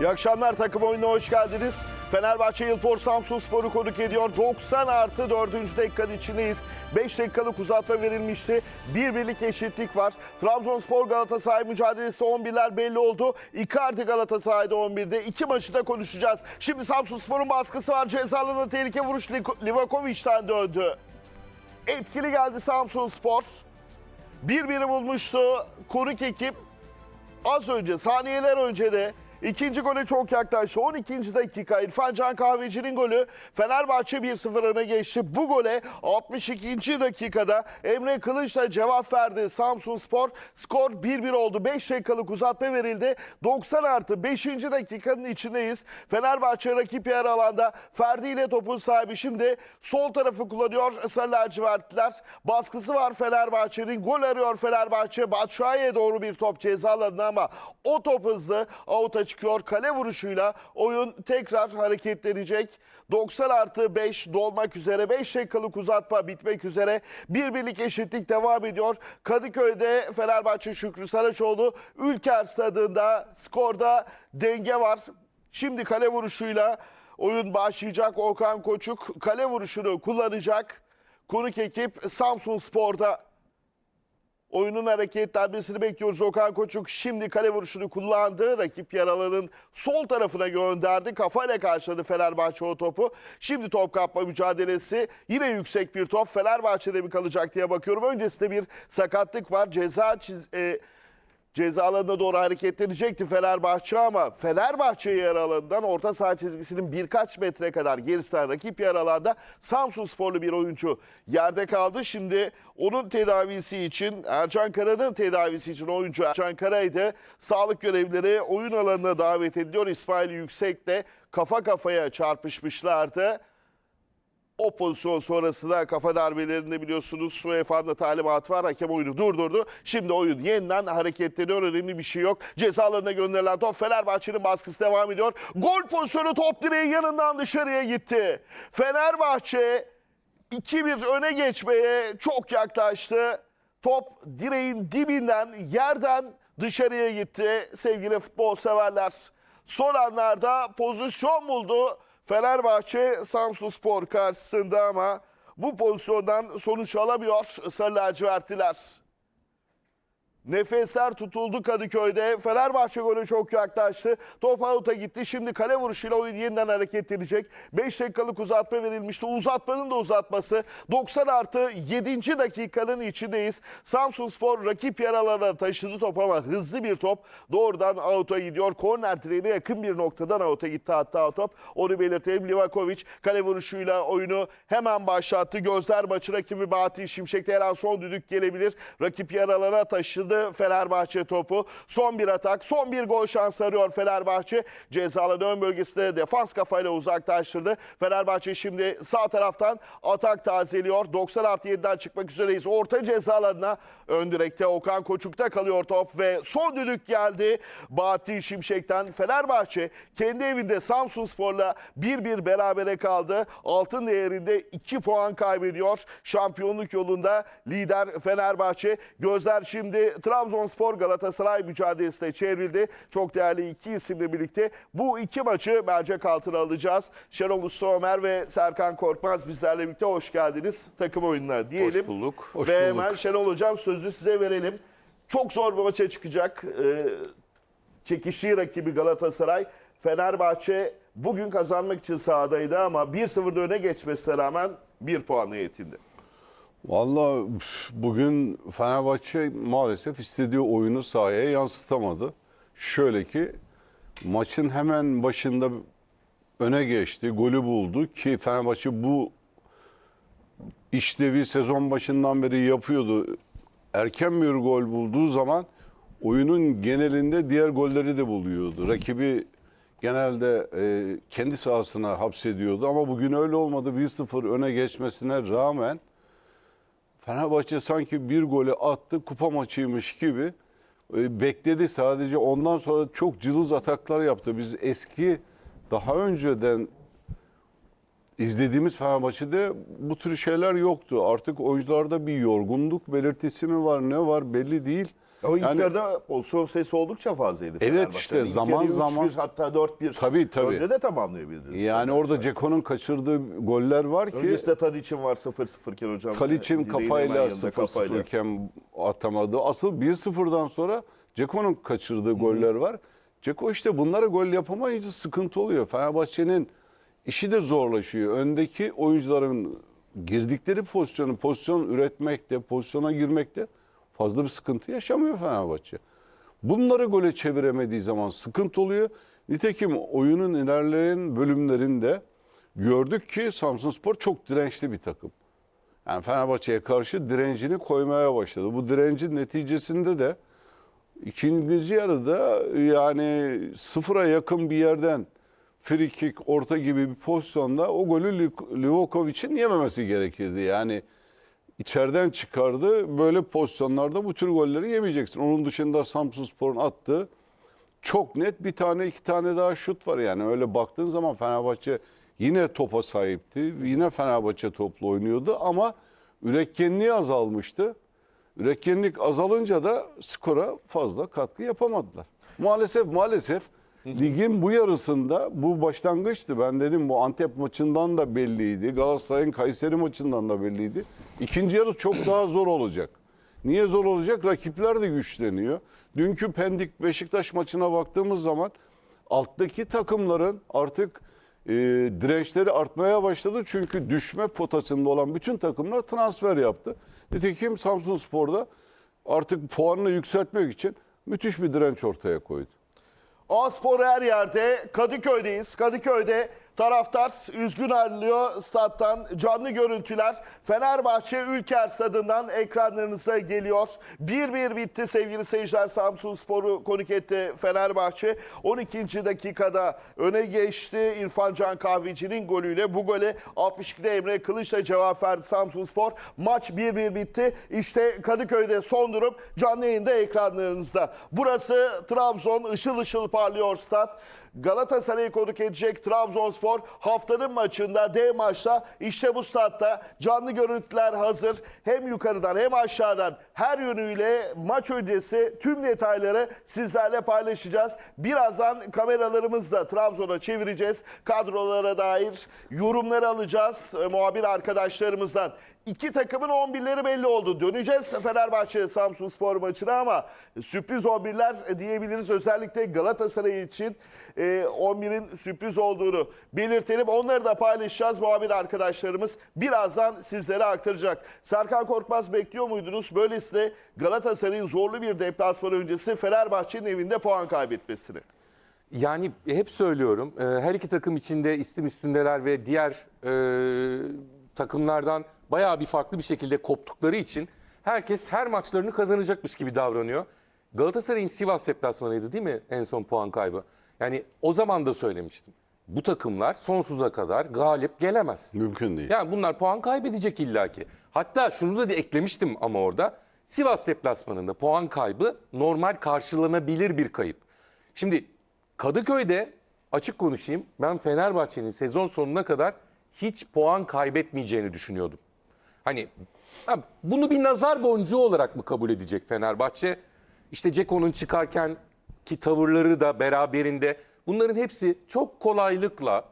İyi akşamlar takım oyununa hoş geldiniz. Fenerbahçe Yılpor Samsun Spor'u konuk ediyor. 90 artı 4. dakikanın içindeyiz. 5 dakikalık uzatma verilmişti. Bir birlik eşitlik var. Trabzonspor Galatasaray mücadelesi 11'ler belli oldu. Icardi Galatasaray'da 11'de. İki maçı da konuşacağız. Şimdi Samsun Spor'un baskısı var. Cezalarına tehlike vuruş Livakovic'den döndü. Etkili geldi Samsun Spor. Bir biri bulmuştu konuk ekip. Az önce saniyeler önce de ikinci gole çok yaklaştı. 12. dakika İrfan Can Kahveci'nin golü Fenerbahçe 1-0 öne geçti. Bu gole 62. dakikada Emre Kılıç da cevap verdi. Samsun Spor skor 1-1 oldu. 5 dakikalık uzatma verildi. 90 artı 5. dakikanın içindeyiz. Fenerbahçe rakip yer alanda Ferdi ile topun sahibi şimdi sol tarafı kullanıyor Sarı lacivertliler. Baskısı var Fenerbahçe'nin. Gol arıyor Fenerbahçe. Batshuayi'ye doğru bir top ceza alanına ama o top hızlı avuta çıkıyor. Kale vuruşuyla oyun tekrar hareketlenecek. 90 artı 5 dolmak üzere. 5 dakikalık uzatma bitmek üzere. Bir birlik eşitlik devam ediyor. Kadıköy'de Fenerbahçe Şükrü Saraçoğlu Ülker Stadı'nda skorda denge var. Şimdi kale vuruşuyla oyun başlayacak. Okan Koçuk kale vuruşunu kullanacak. Konuk ekip Samsun Spor'da Oyunun hareketlenmesini bekliyoruz. Okan Koçuk şimdi kale vuruşunu kullandı. Rakip yaraların sol tarafına gönderdi. Kafayla karşıladı Fenerbahçe o topu. Şimdi top kapma mücadelesi. Yine yüksek bir top. Fenerbahçe'de mi kalacak diye bakıyorum. Öncesinde bir sakatlık var. Ceza çiz... e, Ceza alanına doğru hareketlenecekti Fenerbahçe ama Fenerbahçe yer alanından orta saha çizgisinin birkaç metre kadar gerisinden rakip yer alanda Samsun sporlu bir oyuncu yerde kaldı. Şimdi onun tedavisi için Ercan Kara'nın tedavisi için oyuncu Ercan Kara'ydı. Sağlık görevlileri oyun alanına davet ediliyor. İsmail Yüksek'le kafa kafaya çarpışmışlardı. O pozisyon sonrasında kafa darbelerinde biliyorsunuz UEFA'nın talimatı var. Hakem oyunu durdurdu. Şimdi oyun yeniden hareketleniyor. Önemli bir şey yok. Ceza alanına gönderilen top Fenerbahçe'nin baskısı devam ediyor. Gol pozisyonu top direğin yanından dışarıya gitti. Fenerbahçe 2-1 öne geçmeye çok yaklaştı. Top direğin dibinden, yerden dışarıya gitti sevgili futbol severler. Son anlarda pozisyon buldu Fenerbahçe Samsun Spor karşısında ama bu pozisyondan sonuç alamıyor Sarı lacivertliler. Nefesler tutuldu Kadıköy'de. Fenerbahçe golü çok yaklaştı. Top out'a gitti. Şimdi kale vuruşuyla oyun yeniden hareketlenecek. 5 dakikalık uzatma verilmişti. Uzatmanın da uzatması. 90 artı 7. dakikanın içindeyiz. Samsun Spor rakip yaralarına taşıdı top ama hızlı bir top. Doğrudan out'a gidiyor. Korner direğine yakın bir noktadan out'a gitti hatta o top. Onu belirtelim. Livakovic kale vuruşuyla oyunu hemen başlattı. Gözler maçı rakibi Bahattin Şimşek'te her an son düdük gelebilir. Rakip yaralara taşıdı Fenerbahçe topu. Son bir atak, son bir gol şansı arıyor Fenerbahçe. Cezalı ön bölgesinde defans kafayla uzaklaştırdı. Fenerbahçe şimdi sağ taraftan atak tazeliyor. 90 artı 7'den çıkmak üzereyiz. Orta ceza alanına ön direkte Okan Koçuk'ta kalıyor top ve son düdük geldi. Bahattin Şimşek'ten Fenerbahçe kendi evinde Samsun Spor'la 1-1 berabere kaldı. Altın değerinde 2 puan kaybediyor. Şampiyonluk yolunda lider Fenerbahçe. Gözler şimdi Trabzonspor Galatasaray mücadelesine çevrildi. Çok değerli iki isimle birlikte bu iki maçı mercek altına alacağız. Şenol Usta Ömer ve Serkan Korkmaz bizlerle birlikte hoş geldiniz takım oyununa diyelim. Hoş bulduk. Hoş ve hemen Şenol Hocam sözü size verelim. Çok zor bir maça çıkacak. Ee, çekişli rakibi Galatasaray. Fenerbahçe bugün kazanmak için sahadaydı ama 1-0'da öne geçmesine rağmen 1 puanla yetindi. Vallahi üf, bugün Fenerbahçe maalesef istediği oyunu sahaya yansıtamadı. Şöyle ki maçın hemen başında öne geçti, golü buldu ki Fenerbahçe bu işlevi sezon başından beri yapıyordu. Erken bir gol bulduğu zaman oyunun genelinde diğer golleri de buluyordu. Rakibi genelde e, kendi sahasına hapsediyordu ama bugün öyle olmadı. 1-0 öne geçmesine rağmen Fenerbahçe sanki bir golü attı kupa maçıymış gibi e, bekledi sadece ondan sonra çok cılız ataklar yaptı. Biz eski daha önceden izlediğimiz Fenerbahçe'de bu tür şeyler yoktu. Artık oyuncularda bir yorgunluk belirtisi mi var ne var belli değil. O ilk Yani- yarıda pozisyon sayısı oldukça fazlaydı. Evet işte, zaman zaman- 3-1 hatta 4-1 Tabii, tabii. önde de tamamlayabiliriz. Yani orada Ceko'nun kaçırdığı goller var ki Öncesinde Tadic'in var 0-0 iken hocam. Tadiç'in kafayla yanında 0-0 iken atamadı. Asıl 1-0'dan sonra Ceko'nun kaçırdığı goller var. Ceko işte bunlara gol yapamayınca sıkıntı oluyor. Fenerbahçe'nin işi de zorlaşıyor. Öndeki oyuncuların girdikleri pozisyonu, pozisyon üretmekte, pozisyona girmekte fazla bir sıkıntı yaşamıyor Fenerbahçe. Bunları gole çeviremediği zaman sıkıntı oluyor. Nitekim oyunun ilerleyen bölümlerinde gördük ki Samsunspor çok dirençli bir takım. Yani Fenerbahçe'ye karşı direncini koymaya başladı. Bu direncin neticesinde de ikinci yarıda yani sıfıra yakın bir yerden free kick, orta gibi bir pozisyonda o golü Liv- Livakovic'in yememesi gerekirdi. Yani içeriden çıkardı. Böyle pozisyonlarda bu tür golleri yemeyeceksin. Onun dışında Samsunspor'un attığı çok net bir tane iki tane daha şut var yani. Öyle baktığın zaman Fenerbahçe yine topa sahipti. Yine Fenerbahçe toplu oynuyordu ama üretkenliği azalmıştı. Üretkenlik azalınca da skora fazla katkı yapamadılar. Maalesef maalesef ligin bu yarısında bu başlangıçtı. Ben dedim bu Antep maçından da belliydi. Galatasaray'ın Kayseri maçından da belliydi. İkinci yarı çok daha zor olacak. Niye zor olacak? Rakipler de güçleniyor. Dünkü Pendik Beşiktaş maçına baktığımız zaman alttaki takımların artık e, dirençleri artmaya başladı. Çünkü düşme potasında olan bütün takımlar transfer yaptı. Nitekim Samsunspor'da artık puanını yükseltmek için müthiş bir direnç ortaya koydu. A-Spor her yerde. Kadıköy'deyiz. Kadıköy'de taraftar üzgün ayrılıyor stat'tan. Canlı görüntüler Fenerbahçe Ülker Stadı'ndan ekranlarınıza geliyor. 1-1 bitti sevgili seyirciler. Samsun Spor'u konuk etti Fenerbahçe. 12. dakikada öne geçti. İrfan Can Kahveci'nin golüyle. Bu gole 62'de Emre Kılıç'la cevap verdi Samsun Spor. Maç 1-1 bitti. İşte Kadıköy'de son durum canlı yayında ekranlarınızda. Burası Trabzon ışıl ışıl parlıyor stat. Galatasaray'ı konuk edecek Trabzonspor haftanın maçında dev maçta işte bu statta canlı görüntüler hazır. Hem yukarıdan hem aşağıdan her yönüyle maç öncesi tüm detayları sizlerle paylaşacağız. Birazdan kameralarımızla Trabzon'a çevireceğiz. Kadrolara dair yorumları alacağız e, muhabir arkadaşlarımızdan. İki takımın 11'leri belli oldu. Döneceğiz Fenerbahçe Samsun Spor maçına ama sürpriz 11'ler diyebiliriz. Özellikle Galatasaray için e, 11'in sürpriz olduğunu belirtelim. Onları da paylaşacağız. Muhabir arkadaşlarımız birazdan sizlere aktaracak. Serkan Korkmaz bekliyor muydunuz? Böylesine Galatasaray'ın zorlu bir deplasman öncesi Fenerbahçe'nin evinde puan kaybetmesini. Yani hep söylüyorum e, her iki takım içinde istim üstündeler ve diğer e, takımlardan bayağı bir farklı bir şekilde koptukları için herkes her maçlarını kazanacakmış gibi davranıyor. Galatasaray'ın Sivas deplasmanıydı değil mi en son puan kaybı? Yani o zaman da söylemiştim. Bu takımlar sonsuza kadar galip gelemez. Mümkün değil. Yani bunlar puan kaybedecek illaki. Hatta şunu da eklemiştim ama orada. Sivas deplasmanında puan kaybı normal karşılanabilir bir kayıp. Şimdi Kadıköy'de açık konuşayım ben Fenerbahçe'nin sezon sonuna kadar hiç puan kaybetmeyeceğini düşünüyordum. Hani ha, bunu bir nazar boncuğu olarak mı kabul edecek Fenerbahçe? İşte Ceko'nun çıkarken ki tavırları da beraberinde bunların hepsi çok kolaylıkla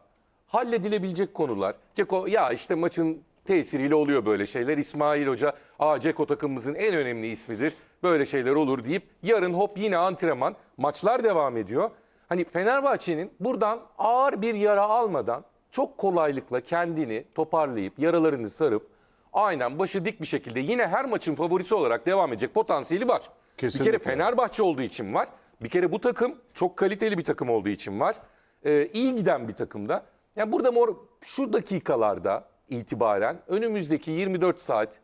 halledilebilecek konular. Ceko ya işte maçın tesiriyle oluyor böyle şeyler. İsmail Hoca aa Ceko takımımızın en önemli ismidir. Böyle şeyler olur deyip yarın hop yine antrenman. Maçlar devam ediyor. Hani Fenerbahçe'nin buradan ağır bir yara almadan çok kolaylıkla kendini toparlayıp yaralarını sarıp aynen başı dik bir şekilde yine her maçın favorisi olarak devam edecek potansiyeli var. Bir Kesinlikle. kere Fenerbahçe olduğu için var. Bir kere bu takım çok kaliteli bir takım olduğu için var. Ee, iyi giden bir takımda. Yani burada mor şu dakikalarda itibaren önümüzdeki 24 saat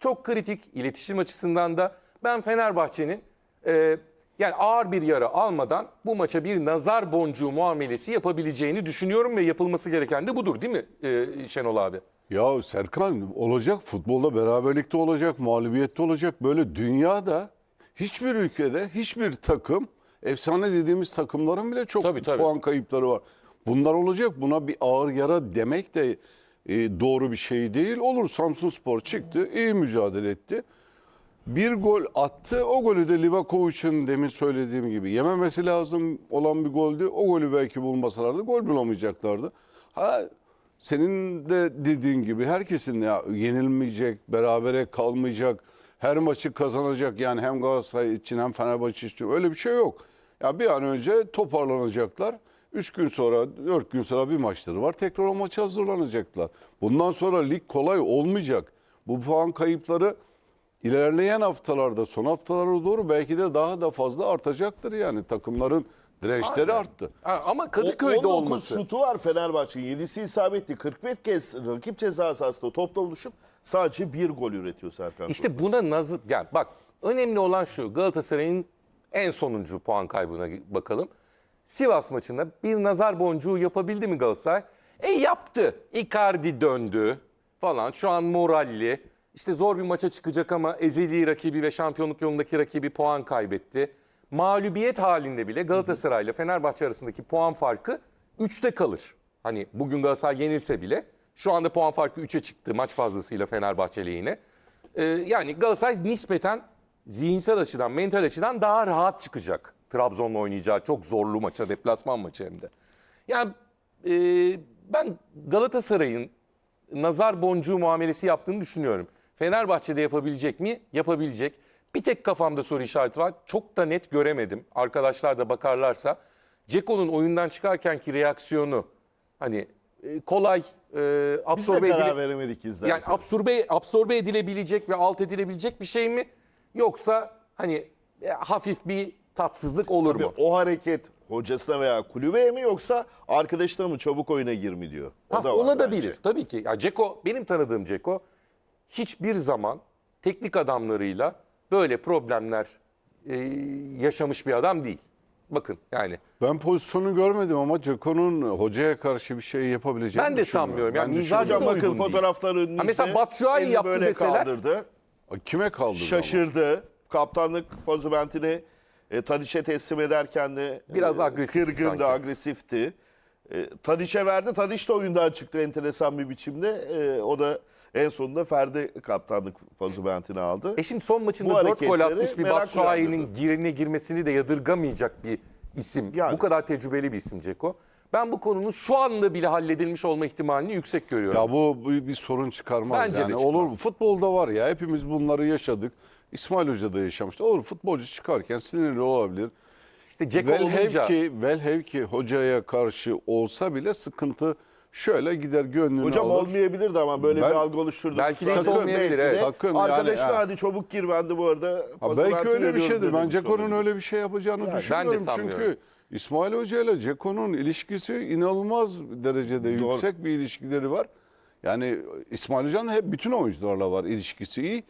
çok kritik iletişim açısından da ben Fenerbahçe'nin e, yani ağır bir yara almadan bu maça bir nazar boncuğu muamelesi yapabileceğini düşünüyorum ve yapılması gereken de budur değil mi e, Şenol abi? Ya Serkan olacak futbolda beraberlikte olacak, mağlubiyette olacak. Böyle dünyada hiçbir ülkede hiçbir takım efsane dediğimiz takımların bile çok Tabii, tabii. puan kayıpları var. Bunlar olacak. Buna bir ağır yara demek de e, doğru bir şey değil. Olur Samsun Spor çıktı, iyi mücadele etti. Bir gol attı. O golü de Livakovic'in demin söylediğim gibi yememesi lazım olan bir goldü. O golü belki bulmasalardı gol bulamayacaklardı. Ha senin de dediğin gibi herkesin ya yenilmeyecek, berabere kalmayacak, her maçı kazanacak yani hem Galatasaray için hem Fenerbahçe için öyle bir şey yok. Ya bir an önce toparlanacaklar. Üç gün sonra, dört gün sonra bir maçları var. Tekrar o maça hazırlanacaklar. Bundan sonra lig kolay olmayacak. Bu puan kayıpları ilerleyen haftalarda, son haftalara doğru belki de daha da fazla artacaktır yani. Takımların dirençleri arttı. Ha, Ama O- Kadıköy'de 19 şey. olması. şutu var Fenerbahçe'nin. 7'si isabetli. 41 kez rakip ceza sahasında topla buluşup sadece bir gol üretiyor Serkan İşte Korkmaz. buna nazır... Yani bak önemli olan şu Galatasaray'ın en sonuncu puan kaybına bakalım. Sivas maçında bir nazar boncuğu yapabildi mi Galatasaray? E yaptı. Icardi döndü falan. Şu an moralli. İşte zor bir maça çıkacak ama ezeli rakibi ve şampiyonluk yolundaki rakibi puan kaybetti. Mağlubiyet halinde bile Galatasaray ile Fenerbahçe arasındaki puan farkı 3'te kalır. Hani bugün Galatasaray yenilse bile şu anda puan farkı 3'e çıktı maç fazlasıyla Fenerbahçe lehine. Ee, yani Galatasaray nispeten zihinsel açıdan, mental açıdan daha rahat çıkacak. Trabzon'la oynayacağı çok zorlu maça, deplasman maçı hem de. Yani e, ben Galatasaray'ın nazar boncuğu muamelesi yaptığını düşünüyorum. Fenerbahçe'de yapabilecek mi? Yapabilecek. Bir tek kafamda soru işareti var. Çok da net göremedim. Arkadaşlar da bakarlarsa. Ceko'nun oyundan çıkarkenki reaksiyonu hani e, kolay e, Biz de absorbe karar veremedik izlerken. yani absorbe absorbe edilebilecek ve alt edilebilecek bir şey mi? Yoksa hani e, hafif bir tatsızlık olur Tabii mu? o hareket hocasına veya kulübeye mi yoksa arkadaşına mı çabuk oyuna gir mi diyor. O Ha, da var ona da bence. bilir. Tabii ki. Ya Ceko benim tanıdığım Ceko hiçbir zaman teknik adamlarıyla böyle problemler e, yaşamış bir adam değil. Bakın yani Ben pozisyonu görmedim ama Ceko'nun hocaya karşı bir şey yapabileceğini Ben de sanmıyorum. Yani Ben mizacı da bakın uygun değil. fotoğraflar önünüzde. Ha mesela Batshuayi yaptı böyle deseler- kaldırdı. Kime kaldı? Şaşırdı. Kaptanlık pozibentini e, Tadiş'e teslim ederken de Biraz e, agresif kırgındı, sanki. agresifti. E, Tadiş'e verdi. Tadiş de oyundan çıktı enteresan bir biçimde. E, o da en sonunda Ferdi kaptanlık pozibentini aldı. E şimdi son Bu maçında 4 gol atmış bir Batshuayi'nin girine girmesini de yadırgamayacak bir isim. Yani. Bu kadar tecrübeli bir isim Ceko. Ben bu konunun şu anda bile halledilmiş olma ihtimalini yüksek görüyorum. Ya bu, bu bir sorun çıkarmaz Bence de yani. çıkmaz. Olur mu? Futbolda var ya hepimiz bunları yaşadık. İsmail Hoca da yaşamıştı. Olur futbolcu çıkarken sinirli olabilir. işte Ceko Velhev olunca ki, velhev ki hocaya karşı olsa bile sıkıntı şöyle gider gönlünü Hocam alır. olmayabilirdi ama böyle Ben- bir algı oluşturdu. Belki de hiç olmayabilir, belki evet. Sakın yani, Arkadaşına ha. hadi çabuk gir ben de bu arada. Ha, belki öyle bir şeydir. Ben Ceko'nun olabilir. öyle bir şey yapacağını de düşünmüyorum. Çünkü İsmail Hoca ile Ceko'nun ilişkisi inanılmaz derecede Doğru. yüksek bir ilişkileri var. Yani İsmail Hoca'nın hep bütün oyuncularla var ilişkisi iyi.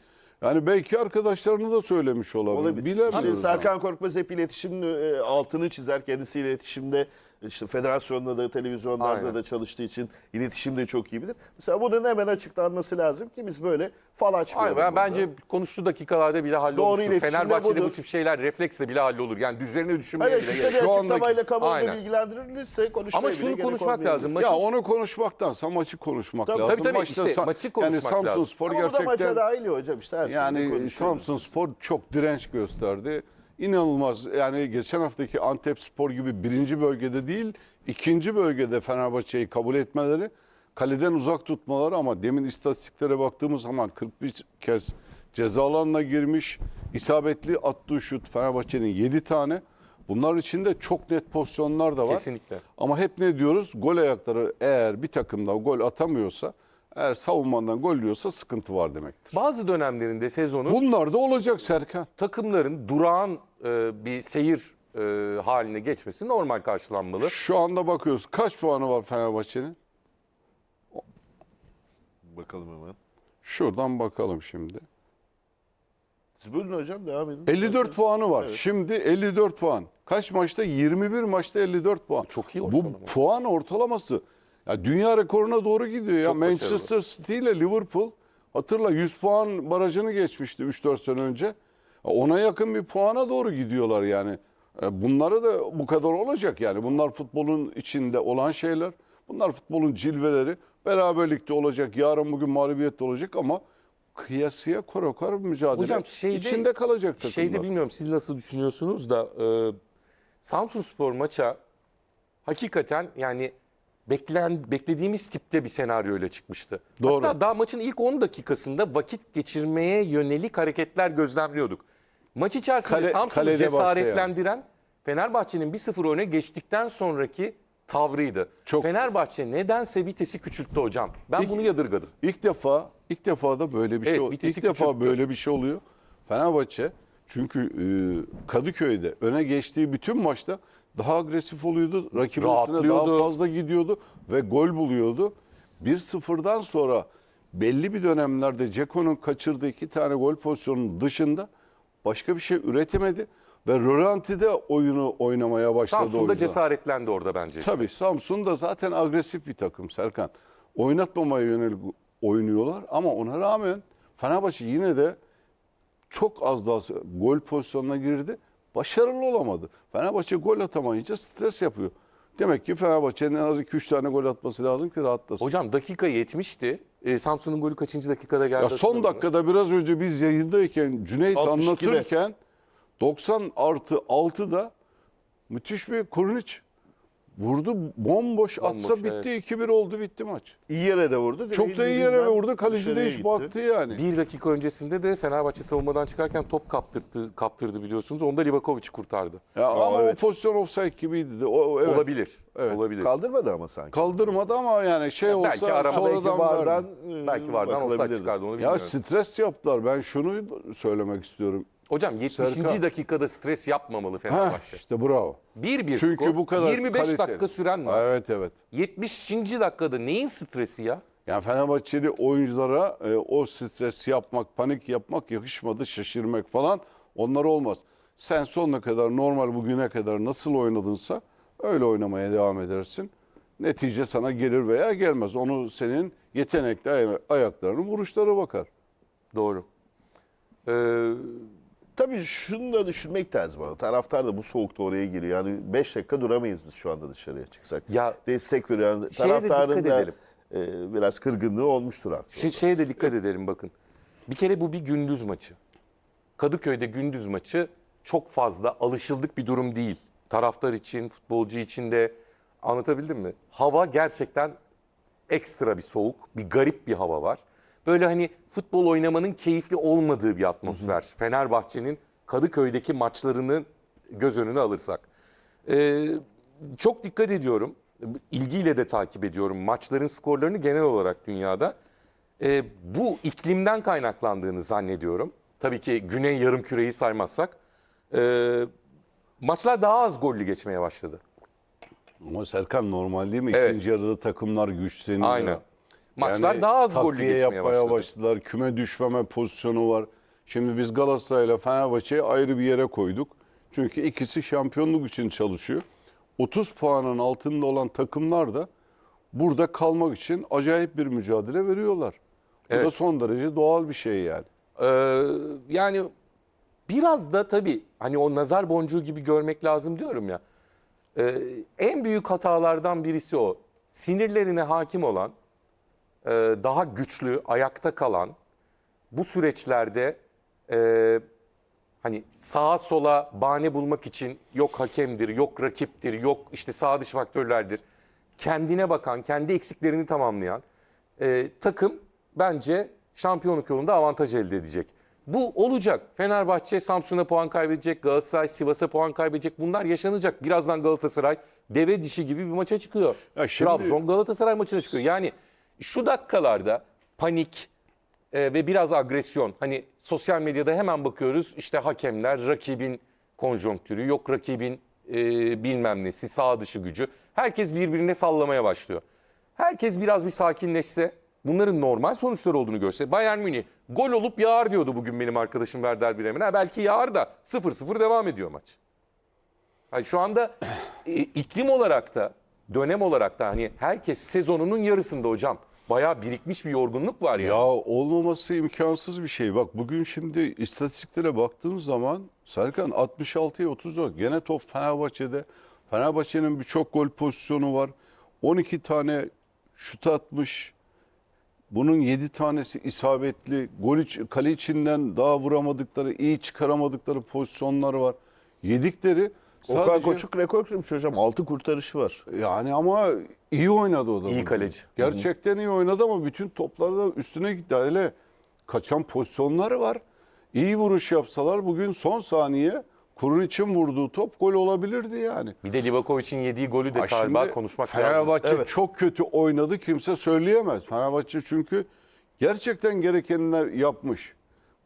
Yani belki arkadaşlarını da söylemiş olabilir. Olabilir. Bilemiyoruz. Serkan Korkmaz hep iletişim e, altını çizer. Kendisi iletişimde işte federasyonda da televizyonlarda Aynen. da çalıştığı için iletişim de çok iyi bilir. Mesela bunun hemen açıklanması lazım ki biz böyle fal Hayır, açmayalım. ben, burada. bence konuştuğu dakikalarda bile hallolur. Fenerbahçe'de bu tip şeyler refleksle bile hallolur. Yani düzenini düşünmeye Hani bile gerek. Şu açıklamayla kamuoyu Aynen. bilgilendirilirse konuşmaya Ama şunu konuşmak lazım. Maçı- Ya onu konuşmaktansa maçı konuşmak Tabii, lazım. tabii, tabii. Maçta İşte Sa- maçı yani konuşmak Samsun lazım. Spor Ama bu da maça gerçekten dahil ya hocam işte her şeyi yani. Samsun Spor çok direnç gösterdi. İnanılmaz yani geçen haftaki Antep Spor gibi birinci bölgede değil ikinci bölgede Fenerbahçe'yi kabul etmeleri kaleden uzak tutmaları ama demin istatistiklere baktığımız zaman 41 kez ceza alanına girmiş isabetli attığı şut Fenerbahçe'nin 7 tane bunlar içinde çok net pozisyonlar da var. Kesinlikle. Ama hep ne diyoruz? Gol ayakları eğer bir takımda gol atamıyorsa, eğer savunmadan gol yiyorsa sıkıntı var demektir. Bazı dönemlerinde sezonun Bunlar da olacak Serkan. takımların durağan e, bir seyir e, haline geçmesi normal karşılanmalı. Şu anda bakıyoruz. Kaç puanı var Fenerbahçe'nin? Bakalım hemen. Şuradan bakalım şimdi. Siz buyurun hocam devam edin. 54 Bakarız. puanı var. Evet. Şimdi 54 puan. Kaç maçta? 21 maçta 54 puan. Çok iyi Bu ortalama. puan ortalaması. Ya dünya rekoruna doğru gidiyor ya. Çok Manchester City ile Liverpool hatırla 100 puan barajını geçmişti 3-4 sene önce. Ona yakın bir puana doğru gidiyorlar yani. E, Bunları da bu kadar olacak yani. Bunlar futbolun içinde olan şeyler. Bunlar futbolun cilveleri. Beraberlikte olacak. Yarın bugün mağlubiyette olacak ama kıyasıya korokar mücadele Hocam şeyde, içinde kalacak takımlar. Şeyde bilmiyorum siz nasıl düşünüyorsunuz da e, Samsun Spor maça hakikaten yani beklen beklediğimiz tipte bir senaryoyla çıkmıştı. Doğru. Hatta daha maçın ilk 10 dakikasında vakit geçirmeye yönelik hareketler gözlemliyorduk. Maç içerisinde Kale- Samsun'u cesaretlendiren Fenerbahçe'nin 1-0 öne geçtikten sonraki tavrıydı. Çok- Fenerbahçe nedense vitesi küçülttü hocam. Ben İlk- bunu yadırgadım. İlk defa ilk defa da böyle bir Evet, şey İlk defa küçülttü. böyle bir şey oluyor. Fenerbahçe çünkü e, Kadıköy'de öne geçtiği bütün maçta daha agresif oluyordu. Rakibin üstüne daha fazla gidiyordu ve gol buluyordu. 1-0'dan sonra belli bir dönemlerde Ceko'nun kaçırdığı iki tane gol pozisyonunun dışında başka bir şey üretemedi ve rölantide oyunu oynamaya başladı Samsun da oyuncular. cesaretlendi orada bence. işte. Tabii Samsun da zaten agresif bir takım Serkan. Oynatmamaya yönelik oynuyorlar ama ona rağmen Fenerbahçe yine de çok az daha gol pozisyonuna girdi. Başarılı olamadı. Fenerbahçe gol atamayınca stres yapıyor. Demek ki Fenerbahçe'nin en az 2-3 tane gol atması lazım ki rahatlasın. Hocam dakika 70'ti. Ee, Samsun'un golü kaçıncı dakikada geldi? ya son dakikada biraz önce biz yayındayken Cüneyt 62'de. anlatırken 90 artı 6'da müthiş bir Kurniç vurdu. Bomboş, atsa Bomboş, bitti. 2-1 oldu bitti maç. İyi yere de vurdu. Çok da iyi yere vurdu. Kaleci de hiç baktı yani. Bir dakika öncesinde de Fenerbahçe savunmadan çıkarken top kaptırdı, kaptırdı biliyorsunuz. Onu da Livakovic kurtardı. Ya ama evet. o pozisyon offside gibiydi de. O, evet. Olabilir. Evet. Olabilir. Kaldırmadı ama sanki. Kaldırmadı ama yani şey olsa belki Belki sonradan vardan verdi. e, Belki vardan offside bakılabilirdi. çıkardı onu Ya bilmiyorum. stres yaptılar. Ben şunu söylemek istiyorum. Hocam 70. Serkan. dakikada stres yapmamalı Heh, Fenerbahçe. işte bravo. 1-1 Çünkü skor. bu kadar 25 kaliteli. dakika süren var. Evet evet. 70. dakikada neyin stresi ya? Yani Fenerbahçeli oyunculara e, o stres yapmak, panik yapmak yakışmadı, şaşırmak falan onlar olmaz. Sen sonuna kadar normal bugüne kadar nasıl oynadınsa öyle oynamaya devam edersin. Netice sana gelir veya gelmez. Onu senin yetenekli ay- ayaklarının vuruşları bakar. Doğru. Ee, Tabii şunu da düşünmek lazım. ama Taraftar da bu soğukta oraya giriyor. Yani 5 dakika duramayız biz şu anda dışarıya çıksak. Ya- Destek veriyor. Yani Şeye de taraftarın dikkat da edelim. e, biraz kırgınlığı olmuştur haklı. Şey, şeye de dikkat edelim bakın. Bir kere bu bir gündüz maçı. Kadıköy'de gündüz maçı çok fazla alışıldık bir durum değil. Taraftar için, futbolcu için de anlatabildim mi? Hava gerçekten ekstra bir soğuk, bir garip bir hava var. Böyle hani futbol oynamanın keyifli olmadığı bir atmosfer. Fenerbahçe'nin Kadıköy'deki maçlarını göz önüne alırsak. Ee, çok dikkat ediyorum. İlgiyle de takip ediyorum maçların skorlarını genel olarak dünyada. Ee, bu iklimden kaynaklandığını zannediyorum. Tabii ki Güney Yarımküre'yi saymazsak. Ee, maçlar daha az gollü geçmeye başladı. Ama Serkan normal değil mi? Evet. İkinci yarıda takımlar güçleniyor. Aynen. Maçlar Yani daha az gollü geçmeye yapmaya başladı. başladılar. Küme düşmeme pozisyonu var. Şimdi biz Galatasaray'la Fenerbahçe'yi ayrı bir yere koyduk. Çünkü ikisi şampiyonluk için çalışıyor. 30 puanın altında olan takımlar da burada kalmak için acayip bir mücadele veriyorlar. Bu da son derece doğal bir şey yani. Ee, yani biraz da tabii hani o nazar boncuğu gibi görmek lazım diyorum ya. Ee, en büyük hatalardan birisi o. Sinirlerine hakim olan, e, daha güçlü, ayakta kalan, bu süreçlerde e, hani sağa sola bahane bulmak için yok hakemdir, yok rakiptir, yok işte sağ dış faktörlerdir. Kendine bakan, kendi eksiklerini tamamlayan e, takım bence şampiyonluk yolunda avantaj elde edecek. Bu olacak. Fenerbahçe Samsun'a puan kaybedecek, Galatasaray Sivas'a puan kaybedecek. Bunlar yaşanacak. Birazdan Galatasaray deve dişi gibi bir maça çıkıyor. Ya şimdi- Trabzon Galatasaray maçına çıkıyor. Yani şu dakikalarda panik, e, ve biraz agresyon. Hani sosyal medyada hemen bakıyoruz işte hakemler, rakibin konjonktürü, yok rakibin e, bilmem nesi, sağ dışı gücü. Herkes birbirine sallamaya başlıyor. Herkes biraz bir sakinleşse, bunların normal sonuçlar olduğunu görse. Bayern Münih gol olup yağar diyordu bugün benim arkadaşım Werder Bremen. Ha, belki yağar da 0-0 devam ediyor maç. Yani şu anda e, iklim olarak da dönem olarak da hani herkes sezonunun yarısında hocam. Bayağı birikmiş bir yorgunluk var ya. Ya olmaması imkansız bir şey. Bak bugün şimdi istatistiklere baktığın zaman Serkan 66'ya 34 gene top Fenerbahçe'de. Fenerbahçe'nin birçok gol pozisyonu var. 12 tane şut atmış. Bunun 7 tanesi isabetli. Gol iç, kale içinden daha vuramadıkları, iyi çıkaramadıkları pozisyonlar var. Yedikleri Okan sadece Koçuk rekor kırmış hocam. 6 kurtarışı var. yani ama iyi oynadı o da. İyi kaleci. Gerçekten iyi oynadı ama bütün toplarda üstüne gitti. Hele kaçan pozisyonları var. İyi vuruş yapsalar bugün son saniye kurun için vurduğu top gol olabilirdi yani. Bir de Livakovic'in yediği golü de Ha galiba konuşmak lazım. Fenerbahçe Evet. çok kötü oynadı kimse söyleyemez. Fenerbahçe çünkü gerçekten gerekenler yapmış.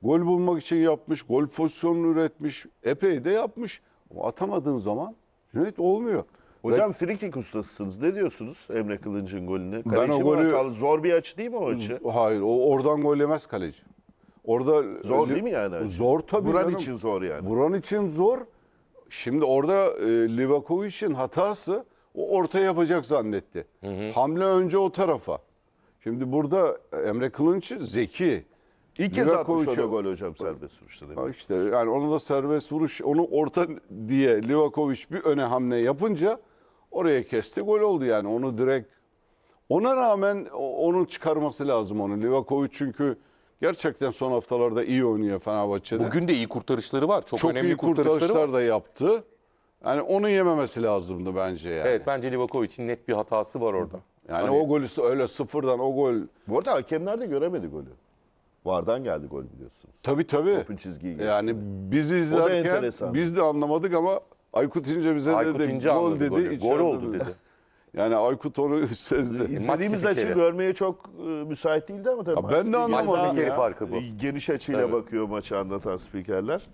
Gol bulmak için yapmış, gol pozisyonunu üretmiş, epey de yapmış. Ama atamadığın zaman Cüneyt olmuyor. Hocam free kick ustasısınız. Ne diyorsunuz Emre Kılınç'ın golüne? Ben Kaleci o mi golü- hatalı? Zor bir açı değil mi o açı? Hayır, o oradan gol yemez kaleci. Orada Zor değil mi yani açı? Zor tabii. Vuran canım. için zor yani. Vuran için zor. Şimdi orada e, Livakovic'in hatası o orta yapacak zannetti. Hamle önce o tarafa. Şimdi burada Emre Kılınç zeki. İlk kez atmış o da gol hocam serbest vuruşta. demek. İşte yani onu da serbest vuruş, onu orta diye Livakovic bir öne hamle yapınca oraya kesti gol oldu yani. Onu direkt ona rağmen o- onun çıkarması lazım onu. Livakovic çünkü gerçekten son haftalarda iyi oynuyor Fenerbahçe'de. Bugün de iyi kurtarışları var. Çok, çok önemli iyi kurtarışları var. kurtarışlar da yaptı. Yani onu yememesi lazımdı bence yani. Evet bence Livakovic'in net bir hatası var orada. Yani Hani- o golü öyle sıfırdan o gol Bu arada hakemler de göremedi golü. Vardan geldi gol biliyorsunuz. tabii tabii. Topun çizgiyi geçti. Yani biz izlerken biz de anlamadık ama Aykut İnce bize Aykut dedi İnce gol dedi. golü. Gol oldu dedi. Yani Aykut onu sezdi. İzlediğimiz maç açı görmeye çok e, müsait değildi ama tabii. Maç ben de anlamadım Maç spikeri ya. farkı bu. e, Geniş açıyla Tabii. bakıyor maçı anlatan spikerler.